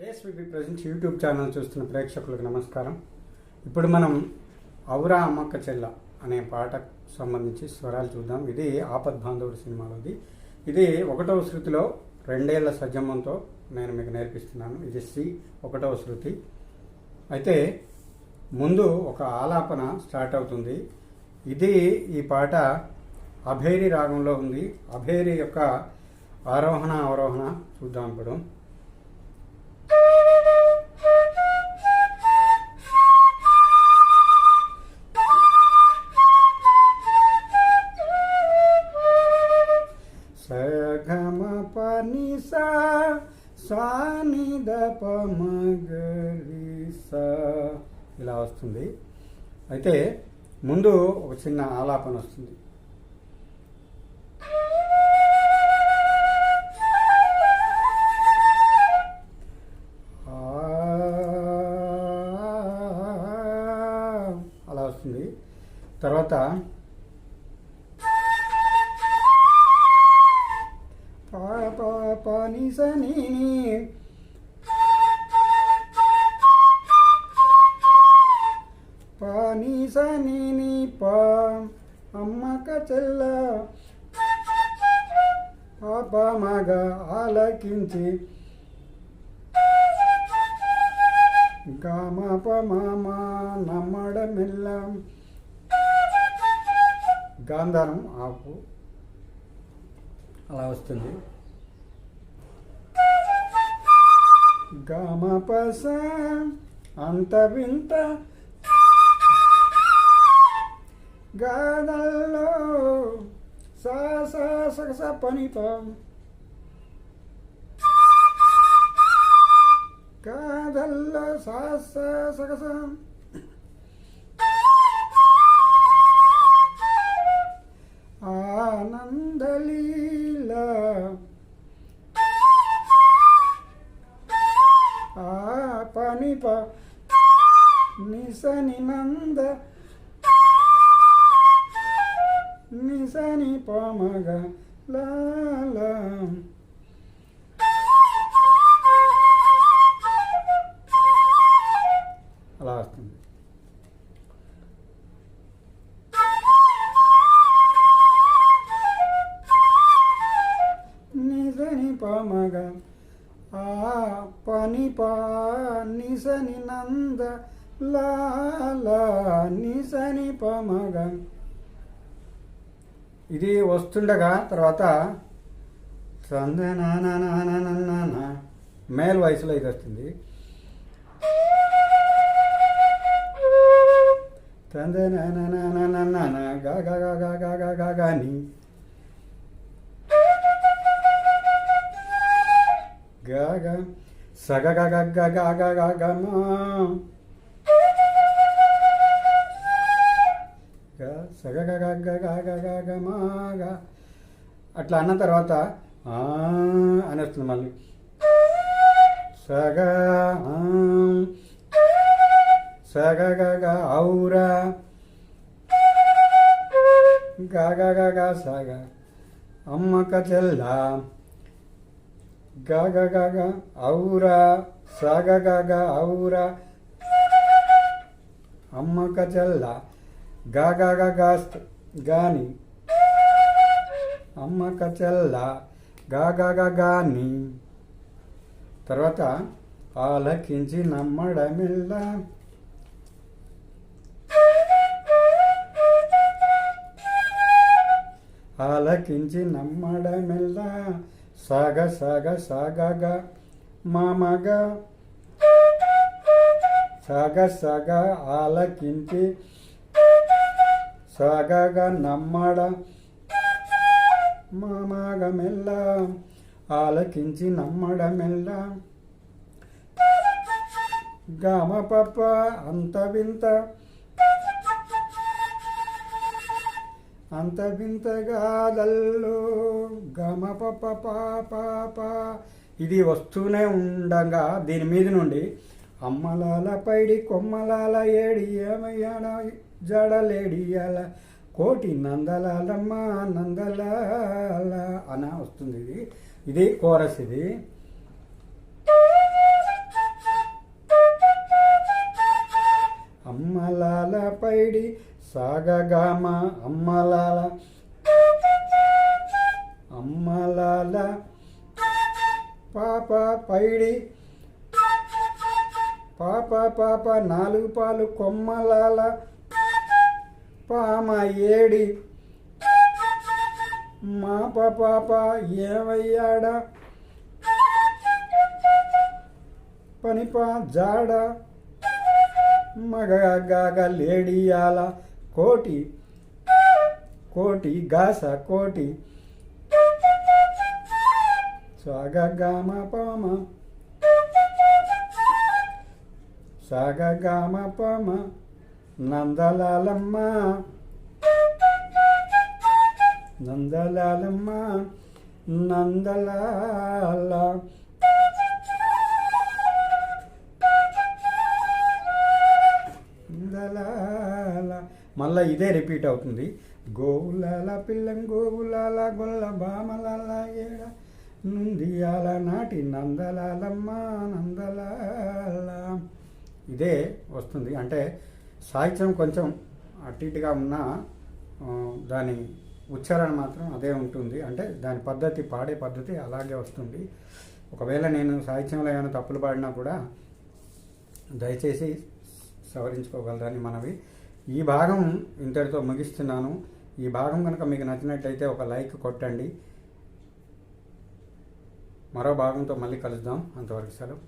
కేఎస్విబి present YouTube channel చూస్తున్న ప్రేక్షకులకు నమస్కారం. ఇప్పుడు మనం ఔరా అమ్మక్క చెల్ల అనే పాటకు సంబంధించి స్వరాలు చూద్దాం. ఇది ఆపద్ బాంధవుడు సినిమాలోది. ఇది ఒకటవ శృతిలో రెండేళ్ళ సజ్జమంతో నేను మీకు నేర్పిస్తున్నాను. ఇది సి ఒకటవ శృతి. అయితే ముందు ఒక ఆలాపన స్టార్ట్ అవుతుంది. ఇది ఈ పాట అభేరి రాగంలో ఉంది. అభేరి యొక్క ఆరోహణ అవరోహణ చూద్దాం ఇప్పుడు. ఇలా వస్తుంది. అయితే ముందు ఒక చిన్న ఆలాపన వస్తుంది. అలా వస్తుంది. తర్వాత పా పా పా నీ పా అమ్మక చెల్ల. పాపమగ ఆలకించి. గామప మామ నమ్మడమెల్ల. గాంధారం ఆపు. అలా వస్తుంది. గమపస అంత వింత గానల్లో సా సా సగస పనిపం కాదల్లో సా సా సగసం. ఆనందలీల. ఆ పనిప నిస నినంద నిసని పమగ లాలా అలా వస్తుంది. నిజని పమగ ఆ పని పా నిసని నంద లాల నిసని పమగ. ఇది వస్తుండగా తర్వాత మేల్ వాయిస్లో ఇది వస్తుంది గాని గగ సగ గగ గగ గగ గమ సగగగగగగగమాగా అట్లా అన్న తర్వాత అని వస్తుంది మళ్ళీ. సగ సగగగ ఔరా. గగగగ సగ. అమ్మక చెల్ల. గగగగ ఔరా. సగగగ ఔరా. అమ్మక చెల్లా. గా గా గా గాస్ట్ గాని. అమ్మ చెల్ల గా గా గా గాని. తర్వాత ఆలకించి నమ్మడమిల్ల. ఆలకించి నమ్మడమిల్ల. సగ సగ సగగ మమగ. సగ సగ ఆలకించి సగగ నమ్మడ మమగమెల్ల ఆలకించి నమ్మడమెల్ల గమ పప్ప అంత వింత అంత వింతగాదల్లో గమ పప్ప పాప. ఇది వస్తూనే ఉండగా దీని మీద నుండి అమ్మలాల పైడి కొమ్మలాల ఏడి ఏమయ్యాడ జడలేడియాల కోటి నందలాలమ్మ నందలాల అన వస్తుంది ఇది. ఇది కోరస్ ఇది. అమ్మలాల పైడి సాగగామ అమ్మలాల అమ్మలాల పాప పైడి పాప పాప నాలుగు పాలు కొమ్మలాల. పామ ఏడి. మాప పాప ఏమయ్యాడా? పనిపా జాడ. మగగాగ లేడియాల కోటి. కోటి గాస కోటి. సాగగామ పామ. సాగగామ పామ నందలాలమ్మ. నందలాలమ్మ నందలాల. నందలాల. మళ్ళా ఇదే రిపీట్ అవుతుంది. గోవులాల పిల్లం గోవులాల గొల్ల బామలాల ఏడ నుందియాల నాటి నందలాలమ్మ నందలాల. ఇదే వస్తుంది. అంటే సాహిత్యం కొంచెం అటు ఇటుగా ఉన్నా దాని ఉచ్చారణ మాత్రం అదే ఉంటుంది. అంటే దాని పద్ధతి పాడే పద్ధతి అలాగే వస్తుంది. ఒకవేళ నేను సాహిత్యంలో ఏమైనా తప్పులు పాడినా కూడా దయచేసి సవరించుకోగలరని మనవి. ఈ భాగం ఇంతటితో ముగిస్తున్నాను. ఈ భాగం కనుక మీకు నచ్చినట్టయితే ఒక లైక్ కొట్టండి. మరో భాగంతో మళ్ళీ కలుద్దాం. అంతవరకు సెలవు.